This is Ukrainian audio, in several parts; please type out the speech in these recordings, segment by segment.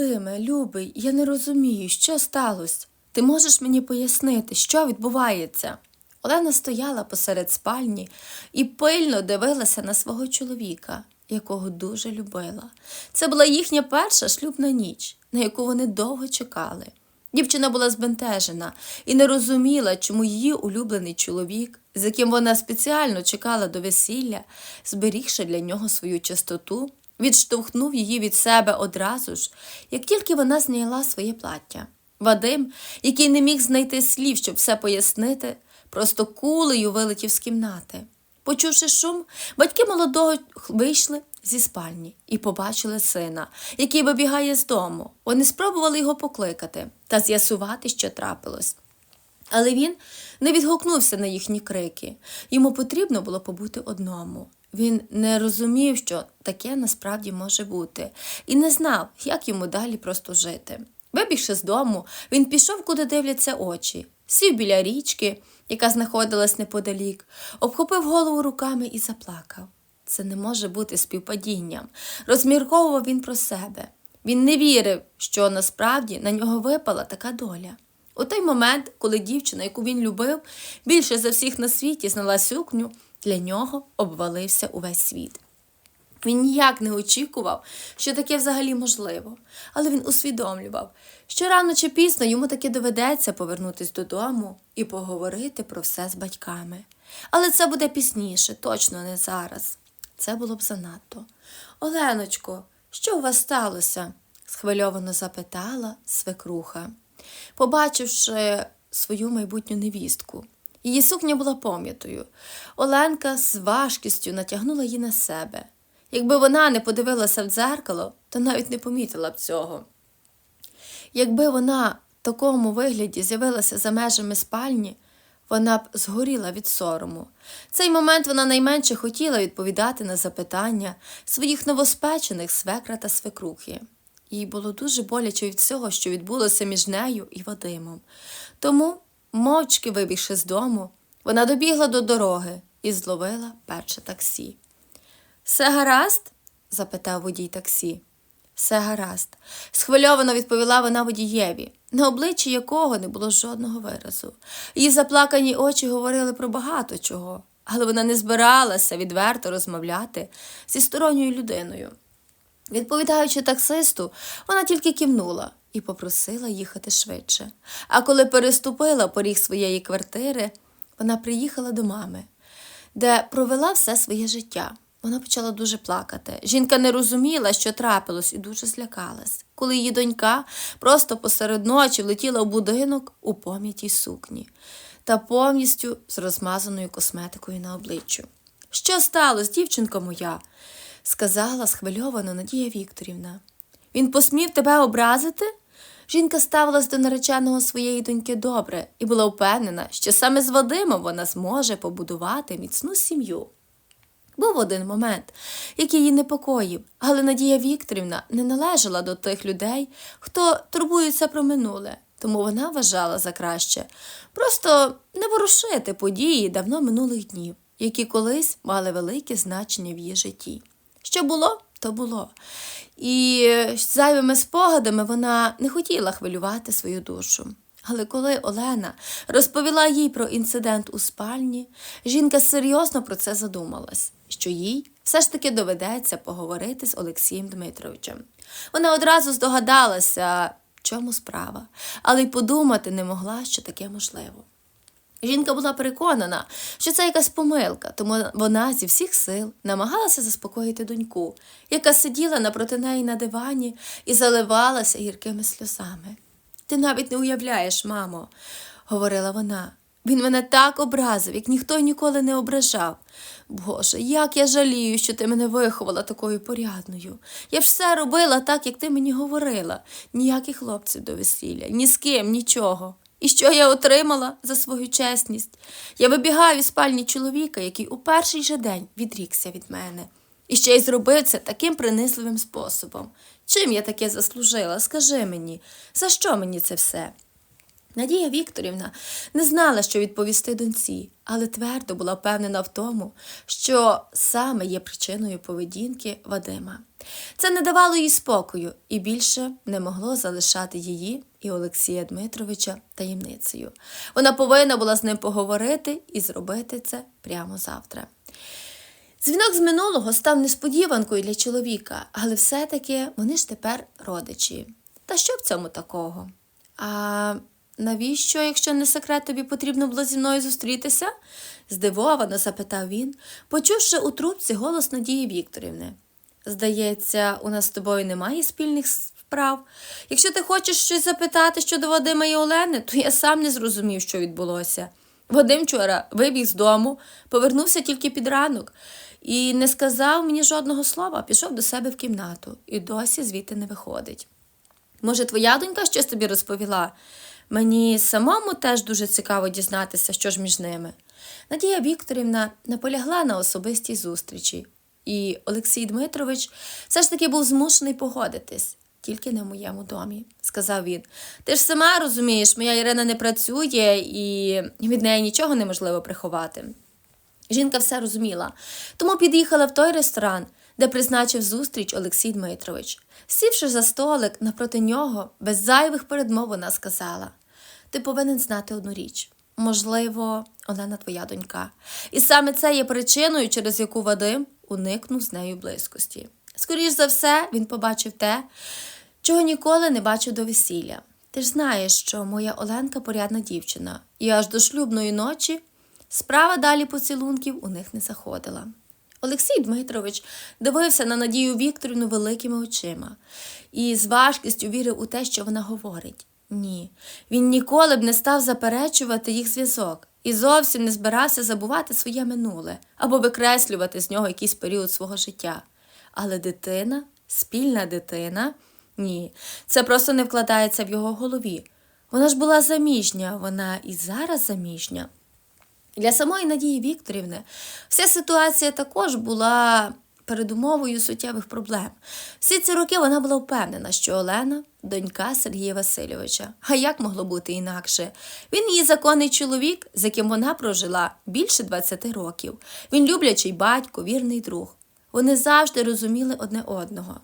Вадиме, любий, я не розумію, що сталося. Ти можеш мені пояснити, що відбувається? Олена стояла посеред спальні і пильно дивилася на свого чоловіка, якого дуже любила. Це була їхня перша шлюбна ніч, на яку вони довго чекали. Дівчина була збентежена і не розуміла, чому її улюблений чоловік, з яким вона спеціально чекала до весілля, зберігши для нього свою чистоту, відштовхнув її від себе одразу ж, як тільки вона зняла своє плаття. Вадим, який не міг знайти слів, щоб все пояснити, просто кулею вилетів з кімнати. Почувши шум, батьки молодого вийшли зі спальні і побачили сина, який вибігає з дому. Вони спробували його покликати та з'ясувати, що трапилось. Але він не відгукнувся на їхні крики. Йому потрібно було побути одному. Він не розумів, що таке насправді може бути, і не знав, як йому далі просто жити. Вибігши з дому, він пішов, куди дивляться очі, сів біля річки, яка знаходилась неподалік, обхопив голову руками і заплакав. Це не може бути співпадінням. Розмірковував він про себе. Він не вірив, що насправді на нього випала така доля. У той момент, коли дівчина, яку він любив, більше за всіх на світі знала сукню, для нього обвалився увесь світ. Він ніяк не очікував, що таке взагалі можливо, але він усвідомлював, що рано чи пізно йому таки доведеться повернутися додому і поговорити про все з батьками. Але це буде пізніше, точно не зараз. Це було б занадто. Оленочко, що у вас сталося? схвильовано запитала свекруха, побачивши свою майбутню невістку. Її сукня була пом'ятою. Оленка з важкістю натягнула її на себе. Якби вона не подивилася в дзеркало, то навіть не помітила б цього. Якби вона в такому вигляді з'явилася за межами спальні, вона б згоріла від сорому. В цей момент вона найменше хотіла відповідати на запитання своїх новоспечених свекра та свекрухи. Їй було дуже боляче від всього, що відбулося між нею і Вадимом. Тому, мовчки вибігши з дому, вона добігла до дороги і зловила перше таксі. Все гаразд? запитав водій таксі. Все гаразд. Схвильовано відповіла вона водієві, на обличчі якого не було жодного виразу. Її заплакані очі говорили про багато чого, але вона не збиралася відверто розмовляти зі сторонньою людиною. Відповідаючи таксисту, вона тільки кивнула і попросила їхати швидше. А коли переступила поріг своєї квартири, вона приїхала до мами, де провела все своє життя. Вона почала дуже плакати. Жінка не розуміла, що трапилось, і дуже злякалась, коли її донька просто посеред ночі влетіла в будинок у пом'ятій сукні та повністю з розмазаною косметикою на обличчю. Що сталося, дівчинка моя? сказала схвильовано Надія Вікторівна. Він посмів тебе образити? Жінка ставилась до нареченого своєї доньки добре і була впевнена, що саме з Вадимом вона зможе побудувати міцну сім'ю. Був один момент, який її непокоїв, але Надія Вікторівна не належала до тих людей, хто турбується про минуле, тому вона вважала за краще просто не ворушити події давно минулих днів, які колись мали велике значення в її житті. Що було, то було. І з зайвими спогадами вона не хотіла хвилювати свою душу. Але коли Олена розповіла їй про інцидент у спальні, жінка серйозно про це задумалась, що їй все ж таки доведеться поговорити з Олексієм Дмитровичем. Вона одразу здогадалася, в чому справа, але й подумати не могла, що таке можливо. Жінка була переконана, що це якась помилка, тому вона зі всіх сил намагалася заспокоїти доньку, яка сиділа напроти неї на дивані і заливалася гіркими сльозами. Ти навіть не уявляєш, мамо, говорила вона. Він мене так образив, як ніхто й ніколи не ображав. Боже, як я жалію, що ти мене виховала такою порядною. Я ж все робила так, як ти мені говорила. Ніяких хлопців до весілля, ні з ким, нічого. І що я отримала за свою чесність? Я вибігаю із спальні чоловіка, який у перший же день відрікся від мене. І ще й зробив це таким принизливим способом. Чим я таке заслужила? Скажи мені, за що мені це все? Надія Вікторівна не знала, що відповісти доньці, але твердо була впевнена в тому, що саме є причиною поведінки Вадима. Це не давало їй спокою і більше не могло залишати її і Олексія Дмитровича таємницею. Вона повинна була з ним поговорити і зробити це прямо завтра. Дзвінок з минулого став несподіванкою для чоловіка, але все-таки вони ж тепер родичі. Та що в цьому такого? А навіщо, якщо не секрет, тобі потрібно було зі мною зустрітися? здивовано запитав він, почувши у трубці голос Надії Вікторівни. Здається, у нас з тобою немає спільних справ. Якщо ти хочеш щось запитати щодо Вадима і Олени, то я сам не зрозумів, що відбулося. Вадим вчора вибіг з дому, повернувся тільки під ранок і не сказав мені жодного слова, пішов до себе в кімнату і досі звідти не виходить. Може, твоя донька щось тобі розповіла? Мені самому теж дуже цікаво дізнатися, що ж між ними. Надія Вікторівна наполягла на особистій зустрічі, і Олексій Дмитрович все ж таки був змушений погодитись. Тільки не в моєму домі, сказав він. Ти ж сама розумієш, моя Ірина не працює і від неї нічого неможливо приховати. Жінка все розуміла, тому під'їхала в той ресторан, де призначив зустріч Олексій Дмитрович. Сівши за столик напроти нього, без зайвих передмов вона сказала: Ти повинен знати одну річ. Можливо, Олена твоя донька. І саме це є причиною, через яку Вадим уникнув з нею близькості. Скоріш за все, він побачив те, чого ніколи не бачив до весілля. Ти ж знаєш, що моя Оленка порядна дівчина, і аж до шлюбної ночі справа далі поцілунків у них не заходила. Олексій Дмитрович дивився на Надію Вікторівну великими очима і з важкістю вірив у те, що вона говорить. Ні, він ніколи б не став заперечувати їх зв'язок і зовсім не збирався забувати своє минуле або викреслювати з нього якийсь період свого життя. Але дитина, спільна дитина, ні, це просто не вкладається в його голові. Вона ж була заміжня, вона і зараз заміжня. Для самої Надії Вікторівни вся ситуація також була передумовою суттєвих проблем. Всі ці роки вона була впевнена, що Олена донька Сергія Васильовича. А як могло бути інакше? Він її законний чоловік, з яким вона прожила більше 20 років. Він люблячий батько, вірний друг. Вони завжди розуміли одне одного.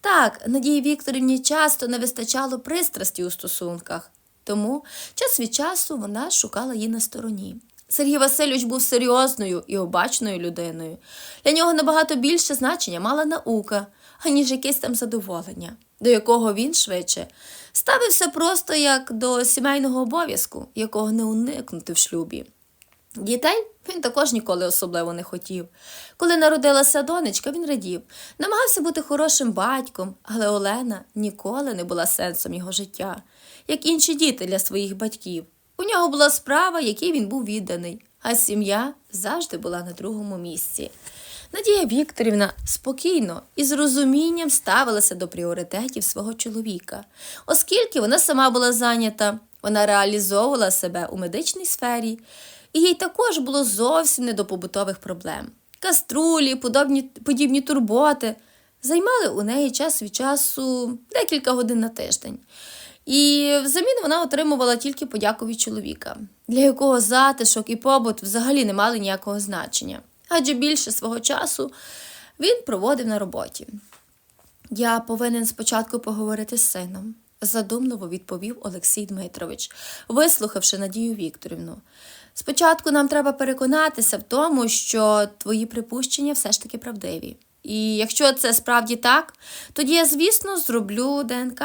Так, Надії Вікторівні часто не вистачало пристрасті у стосунках, тому час від часу вона шукала її на стороні. Сергій Васильович був серйозною і обачною людиною. Для нього набагато більше значення мала наука, аніж якесь там задоволення, до якого він швидше ставився просто як до сімейного обов'язку, якого не уникнути в шлюбі. Дітей він також ніколи особливо не хотів. Коли народилася донечка, він радів, намагався бути хорошим батьком, але Олена ніколи не була сенсом його життя, як інші діти для своїх батьків. У нього була справа, якій він був відданий, а сім'я завжди була на другому місці. Надія Вікторівна спокійно і з розумінням ставилася до пріоритетів свого чоловіка, оскільки вона сама була зайнята, вона реалізовувала себе у медичній сфері, і їй також було зовсім не до побутових проблем. Каструлі, подобні, подібні турботи займали у неї час від часу декілька годин на тиждень. І взамін вона отримувала тільки подяку від чоловіка, для якого затишок і побут взагалі не мали ніякого значення, адже більше свого часу він проводив на роботі. Я повинен спочатку поговорити з сином, задумливо відповів Олексій Дмитрович, вислухавши Надію Вікторівну. Спочатку нам треба переконатися в тому, що твої припущення все ж таки правдиві. І якщо це справді так, тоді я, звісно, зроблю ДНК.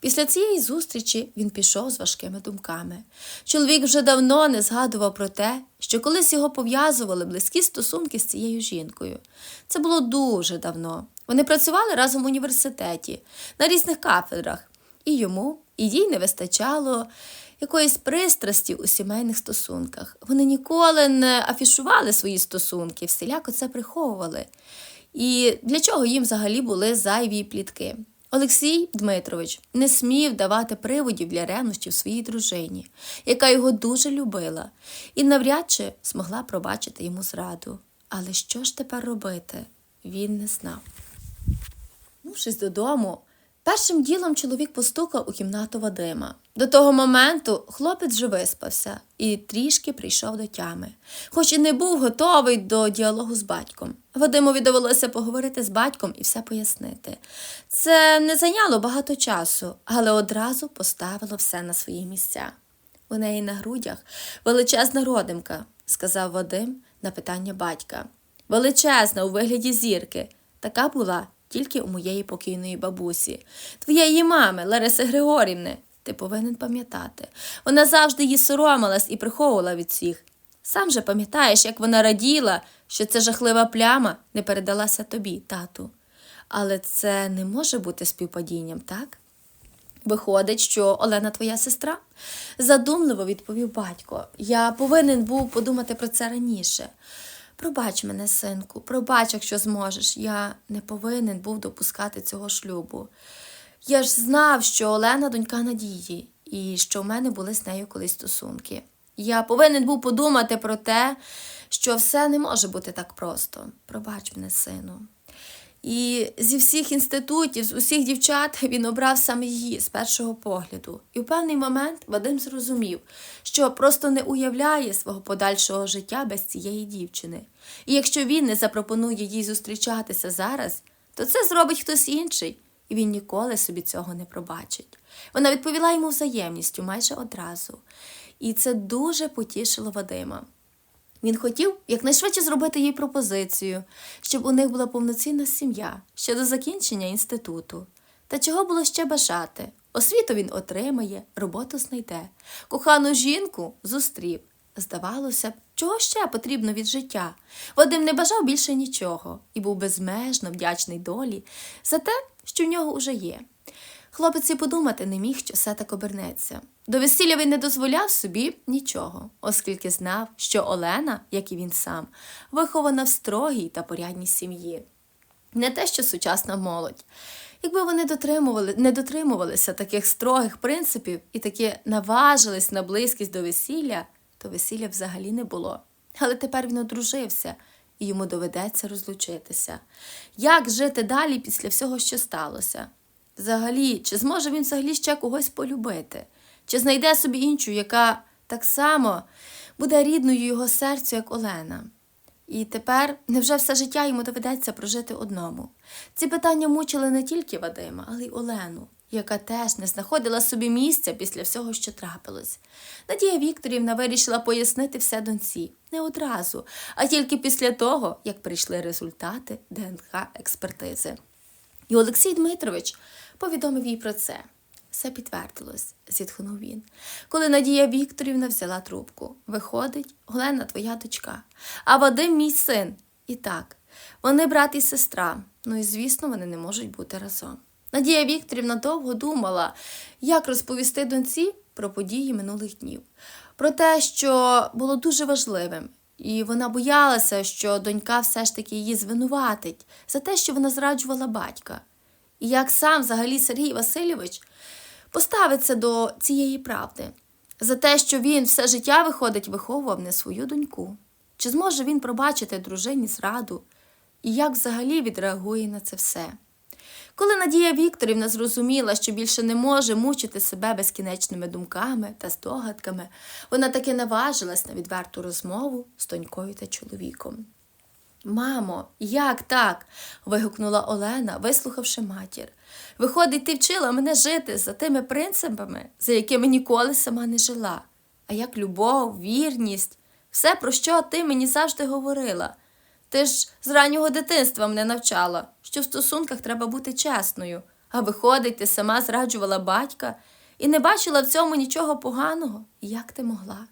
Після цієї зустрічі він пішов з важкими думками. Чоловік вже давно не згадував про те, що колись його пов'язували близькі стосунки з цією жінкою. Це було дуже давно. Вони працювали разом в університеті на різних кафедрах, і йому, і їй не вистачало якоїсь пристрасті у сімейних стосунках. Вони ніколи не афішували свої стосунки, всіляко це приховували. І для чого їм взагалі були зайві плітки? Олексій Дмитрович не смів давати приводів для ревнощів своїй дружині, яка його дуже любила, і навряд чи змогла пробачити йому зраду. Але що ж тепер робити? Він не знав. Вернувшись додому, Першим ділом чоловік постукав у кімнату Вадима. До того моменту хлопець вже виспався і трішки прийшов до тями, хоч і не був готовий до діалогу з батьком. Вадимові довелося поговорити з батьком і все пояснити. Це не зайняло багато часу, але одразу поставило все на свої місця. У неї на грудях величезна родимка, сказав Вадим на питання батька. Величезна у вигляді зірки. Така була тільки у моєї покійної бабусі, твоєї мами, Лариси Григорівни. Ти повинен пам'ятати. Вона завжди її соромилась і приховувала від всіх. Сам же пам'ятаєш, як вона раділа, що ця жахлива пляма не передалася тобі, тату. Але це не може бути співпадінням, так? Виходить, що Олена твоя сестра? Задумливо відповів батько. Я повинен був подумати про це раніше. Пробач мене, синку, пробач, якщо зможеш. Я не повинен був допускати цього шлюбу. Я ж знав, що Олена донька Надії, і що в мене були з нею колись стосунки. Я повинен був подумати про те, що все не може бути так просто. Пробач мене, сину. І зі всіх інститутів, з усіх дівчат він обрав саме її з першого погляду. І в певний момент Вадим зрозумів, що просто не уявляє свого подальшого життя без цієї дівчини. І якщо він не запропонує їй зустрічатися зараз, то це зробить хтось інший, і він ніколи собі цього не пробачить. Вона відповіла йому взаємністю майже одразу. І це дуже потішило Вадима. Він хотів якнайшвидше зробити їй пропозицію, щоб у них була повноцінна сім'я ще до закінчення інституту. Та чого було ще бажати? Освіту він отримає, роботу знайде, кохану жінку зустрів. Здавалося б, чого ще потрібно від життя? Вадим не бажав більше нічого і був безмежно вдячний долі за те, що в нього уже є. Хлопець і подумати не міг, що все так обернеться. До весілля він не дозволяв собі нічого, оскільки знав, що Олена, як і він сам, вихована в строгій та порядній сім'ї. Не те, що сучасна молодь. Якби вони дотримували, не дотримувалися таких строгих принципів і таки наважились на близькість до весілля, то весілля взагалі не було. Але тепер він одружився, і йому доведеться розлучитися. Як жити далі після всього, що сталося? Взагалі, чи зможе він взагалі ще когось полюбити? Чи знайде собі іншу, яка так само буде рідною його серцю, як Олена? І тепер невже все життя йому доведеться прожити одному? Ці питання мучили не тільки Вадима, але й Олену, яка теж не знаходила собі місця після всього, що трапилось. Надія Вікторівна вирішила пояснити все доньці не одразу, а тільки після того, як прийшли результати ДНК-експертизи. І Олексій Дмитрович повідомив їй про це. Все підтвердилось, зітхнув він. Коли Надія Вікторівна взяла трубку. Виходить, Олена твоя дочка, а Вадим мій син. І так, вони брат і сестра. Ну і звісно, вони не можуть бути разом. Надія Вікторівна довго думала, як розповісти доньці про події минулих днів, про те, що було дуже важливим. І вона боялася, що донька все ж таки її звинуватить за те, що вона зраджувала батька. І як сам взагалі Сергій Васильович поставиться до цієї правди за те, що він все життя виходить, виховував не свою доньку. Чи зможе він пробачити дружині зраду? І як взагалі відреагує на це все? Коли Надія Вікторівна зрозуміла, що більше не може мучити себе безкінечними думками та здогадками, вона таки наважилась на відверту розмову з донькою та чоловіком. Мамо, як так? вигукнула Олена, вислухавши матір. Виходить, ти вчила мене жити за тими принципами, за якими ніколи сама не жила. А як любов, вірність, все, про що ти мені завжди говорила. Ти ж з раннього дитинства мене навчала, що в стосунках треба бути чесною, а виходить, ти сама зраджувала батька і не бачила в цьому нічого поганого, як ти могла.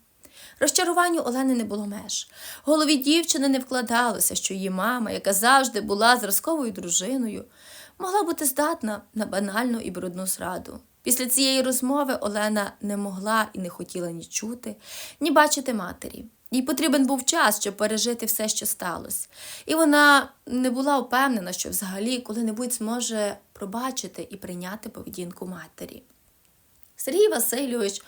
Розчаруванню Олени не було меж. В голові дівчини не вкладалося, що її мама, яка завжди була зразковою дружиною, могла бути здатна на банальну і брудну зраду. Після цієї розмови Олена не могла і не хотіла ні чути, ні бачити матері. Їй потрібен був час, щоб пережити все, що сталося. І вона не була впевнена, що взагалі коли-небудь зможе пробачити і прийняти поведінку матері. Сергій Васильович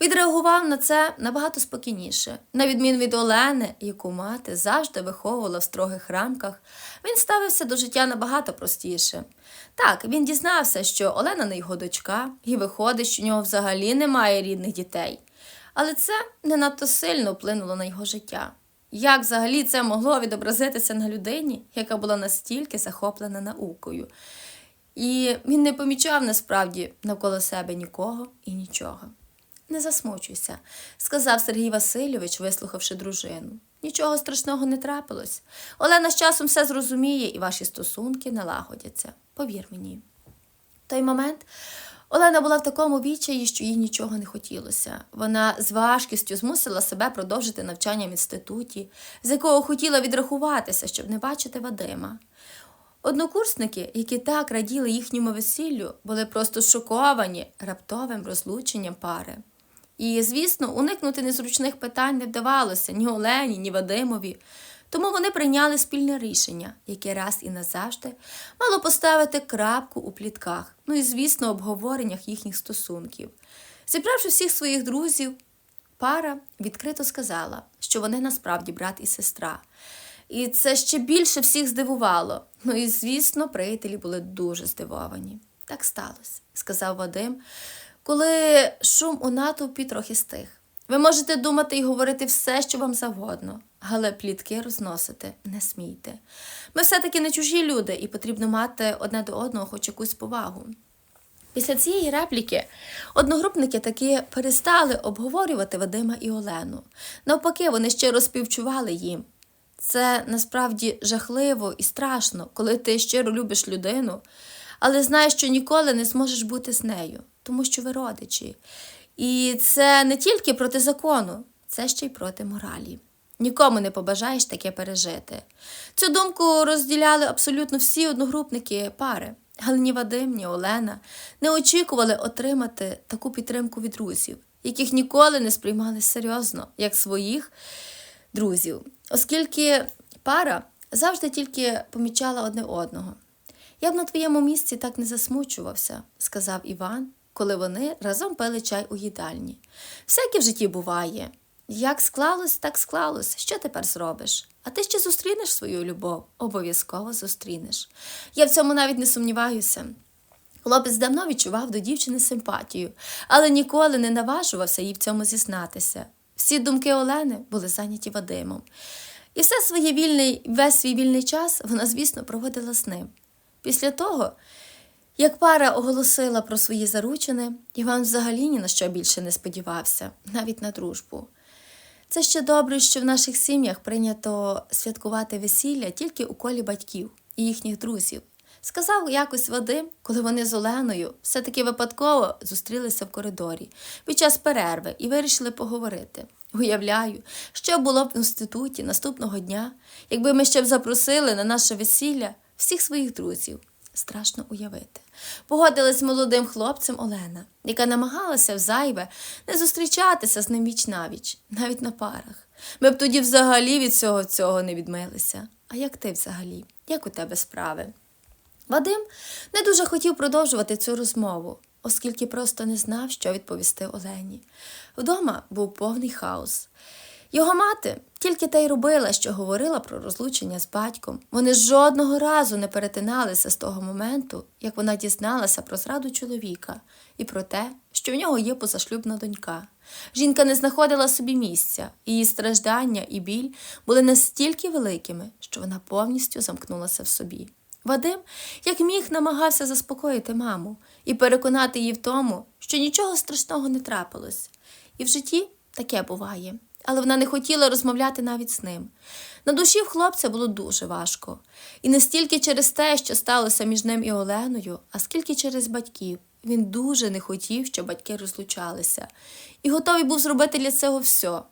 відреагував на це набагато спокійніше. На відміну від Олени, яку мати завжди виховувала в строгих рамках, він ставився до життя набагато простіше. Так, він дізнався, що Олена не його дочка, і виходить, що у нього взагалі немає рідних дітей. Але це не надто сильно вплинуло на його життя. Як взагалі це могло відобразитися на людині, яка була настільки захоплена наукою? І він не помічав насправді навколо себе нікого і нічого. Не засмучуйся, сказав Сергій Васильович, вислухавши дружину. Нічого страшного не трапилось. Олена з часом все зрозуміє, і ваші стосунки налагодяться. Повір мені. В той момент Олена була в такому відчаї, що їй нічого не хотілося. Вона з важкістю змусила себе продовжити навчання в інституті, з якого хотіла відрахуватися, щоб не бачити Вадима. Однокурсники, які так раділи їхньому весіллю, були просто шоковані раптовим розлученням пари. І, звісно, уникнути незручних питань не вдавалося ні Олені, ні Вадимові. Тому вони прийняли спільне рішення, яке раз і назавжди мало поставити крапку у плітках, ну і, звісно, обговореннях їхніх стосунків. Зібравши всіх своїх друзів, пара відкрито сказала, що вони насправді брат і сестра. І це ще більше всіх здивувало. Ну і, звісно, приятелі були дуже здивовані. Так сталося, сказав Вадим, коли шум у натовпі трохи стих. Ви можете думати і говорити все, що вам завгодно, але плітки розносити не смійте. Ми все-таки не чужі люди, і потрібно мати одне до одного хоч якусь повагу. Після цієї репліки одногрупники таки перестали обговорювати Вадима і Олену. Навпаки, вони щиро співчували їм. Це насправді жахливо і страшно, коли ти щиро любиш людину, але знаєш, що ніколи не зможеш бути з нею, тому що ви родичі. І це не тільки проти закону, це ще й проти моралі. Нікому не побажаєш таке пережити. Цю думку розділяли абсолютно всі одногрупники пари, але ні Вадим, ні Олена не очікували отримати таку підтримку від друзів, яких ніколи не сприймали серйозно, як своїх друзів, оскільки пара завжди тільки помічала одне одного. Я б на твоєму місці так не засмучувався, сказав Іван, коли вони разом пили чай у їдальні. Всяке в житті буває. Як склалось, так склалось. Що тепер зробиш? А ти ще зустрінеш свою любов? Обов'язково зустрінеш. Я в цьому навіть не сумніваюся. Хлопець давно відчував до дівчини симпатію, але ніколи не наважувався їй в цьому зізнатися. Всі думки Олени були зайняті Вадимом. І все своє вільний, весь свій вільний час вона, звісно, проводила з ним. Після того, як пара оголосила про свої заручини, Іван взагалі ні на що більше не сподівався, навіть на дружбу. Це ще добре, що в наших сім'ях прийнято святкувати весілля тільки у колі батьків і їхніх друзів. Сказав якось Вадим, коли вони з Оленою все-таки випадково зустрілися в коридорі під час перерви і вирішили поговорити. Уявляю, що було б в інституті наступного дня, якби ми ще б запросили на наше весілля всіх своїх друзів. Страшно уявити. Погодилась з молодим хлопцем Олена, яка намагалася взайве не зустрічатися з ним віч навіч, навіть на парах. Ми б тоді взагалі від всього цього не відмилися. А як ти взагалі? Як у тебе справи? Вадим не дуже хотів продовжувати цю розмову, оскільки просто не знав, що відповісти Олені. Вдома був повний хаос. Його мати тільки те й робила, що говорила про розлучення з батьком. Вони жодного разу не перетиналися з того моменту, як вона дізналася про зраду чоловіка і про те, що в нього є позашлюбна донька. Жінка не знаходила собі місця, її страждання і біль були настільки великими, що вона повністю замкнулася в собі. Вадим, як міг, намагався заспокоїти маму і переконати її в тому, що нічого страшного не трапилось. І в житті таке буває. Але вона не хотіла розмовляти навіть з ним. На душі в хлопця було дуже важко. І не стільки через те, що сталося між ним і Оленою, а скільки через батьків. Він дуже не хотів, щоб батьки розлучалися, і готовий був зробити для цього все,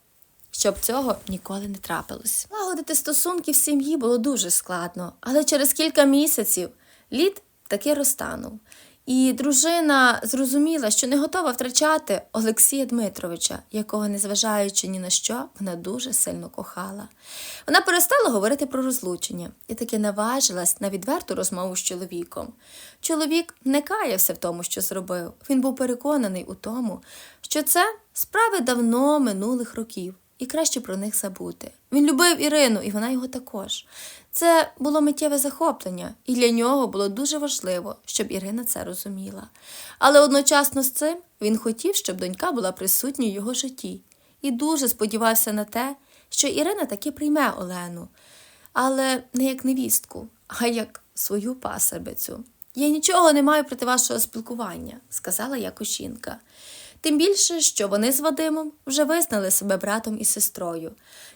щоб цього ніколи не трапилось. Лагодити стосунки в сім'ї було дуже складно, але через кілька місяців лід таки розтанув. І дружина зрозуміла, що не готова втрачати Олексія Дмитровича, якого, незважаючи ні на що, вона дуже сильно кохала. Вона перестала говорити про розлучення і таки наважилась на відверту розмову з чоловіком. Чоловік не каявся в тому, що зробив. Він був переконаний у тому, що це справи давно минулих років, і краще про них забути. Він любив Ірину, і вона його також. Це було миттєве захоплення, і для нього було дуже важливо, щоб Ірина це розуміла. Але одночасно з цим він хотів, щоб донька була присутньою в його житті, і дуже сподівався на те, що Ірина таки прийме Олену, але не як невістку, а як свою пасербицю. Я нічого не маю проти вашого спілкування, сказала якось жінка. Тим більше, що вони з Вадимом вже визнали себе братом і сестрою,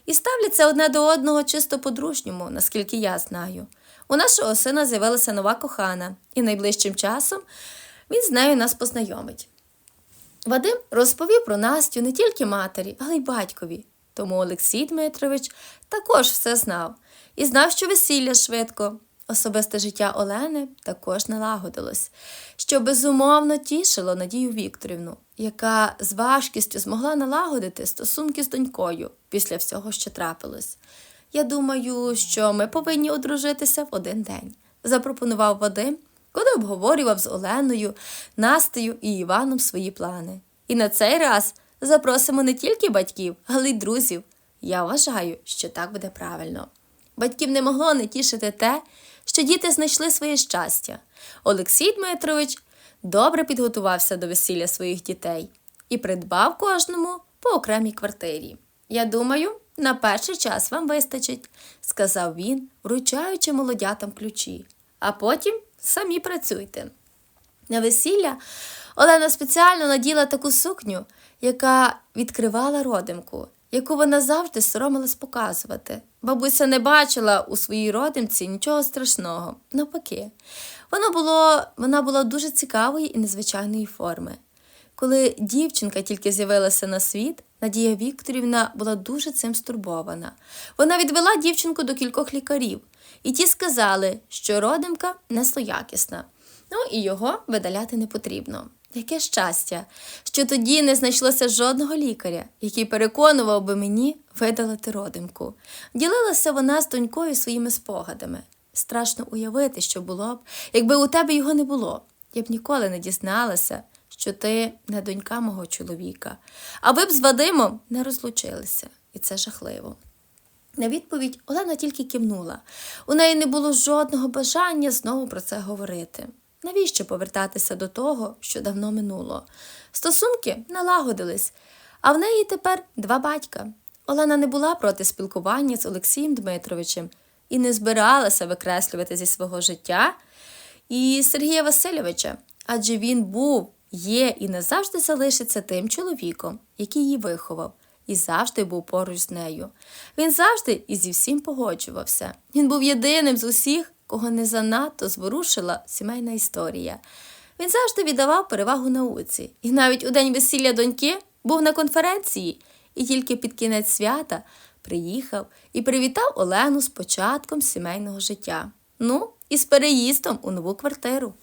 і ставляться одне до одного чисто по-дружньому, наскільки я знаю. У нашого сина з'явилася нова кохана, і найближчим часом він з нею нас познайомить. Вадим розповів про Настю не тільки матері, але й батькові. Тому Олексій Дмитрович також все знав і знав, що весілля швидко. Особисте життя Олени також налагодилось, що безумовно тішило Надію Вікторівну, яка з важкістю змогла налагодити стосунки з донькою після всього, що трапилось. Я думаю, що ми повинні одружитися в один день, запропонував Вадим, коли обговорював з Оленою, Настею і Іваном свої плани. І на цей раз запросимо не тільки батьків, але й друзів. Я вважаю, що так буде правильно. Батьків не могло не тішити те, що діти знайшли своє щастя. Олексій Дмитрович добре підготувався до весілля своїх дітей і придбав кожному по окремій квартирі. Я думаю, на перший час вам вистачить, сказав він, вручаючи молодятам ключі, а потім самі працюйте. На весілля Олена спеціально наділа таку сукню, яка відкривала родимку, яку вона завжди соромилась показувати. Бабуся не бачила у своїй родимці нічого страшного. Навпаки, воно було, вона була дуже цікавої і незвичайної форми. Коли дівчинка тільки з'явилася на світ, Надія Вікторівна була дуже цим стурбована. Вона відвела дівчинку до кількох лікарів, і ті сказали, що родимка неслоякісна, ну і його видаляти не потрібно. Яке щастя, що тоді не знайшлося жодного лікаря, який переконував би мені видалити родимку. Ділилася вона з донькою своїми спогадами. Страшно уявити, що було б, якби у тебе його не було. Я б ніколи не дізналася, що ти не донька мого чоловіка, а ви б з Вадимом не розлучилися, і це жахливо. На відповідь Олена тільки кивнула. У неї не було жодного бажання знову про це говорити. Навіщо повертатися до того, що давно минуло? Стосунки налагодились, а в неї тепер два батька. Олена не була проти спілкування з Олексієм Дмитровичем і не збиралася викреслювати зі свого життя і Сергія Васильовича, адже він був, є і назавжди залишиться тим чоловіком, який її виховав, і завжди був поруч з нею. Він завжди і зі всім погоджувався. Він був єдиним з усіх, кого не занадто зворушила сімейна історія. Він завжди віддавав перевагу науці, і навіть у день весілля доньки був на конференції, і тільки під кінець свята приїхав і привітав Олену з початком сімейного життя. Ну, і з переїздом у нову квартиру.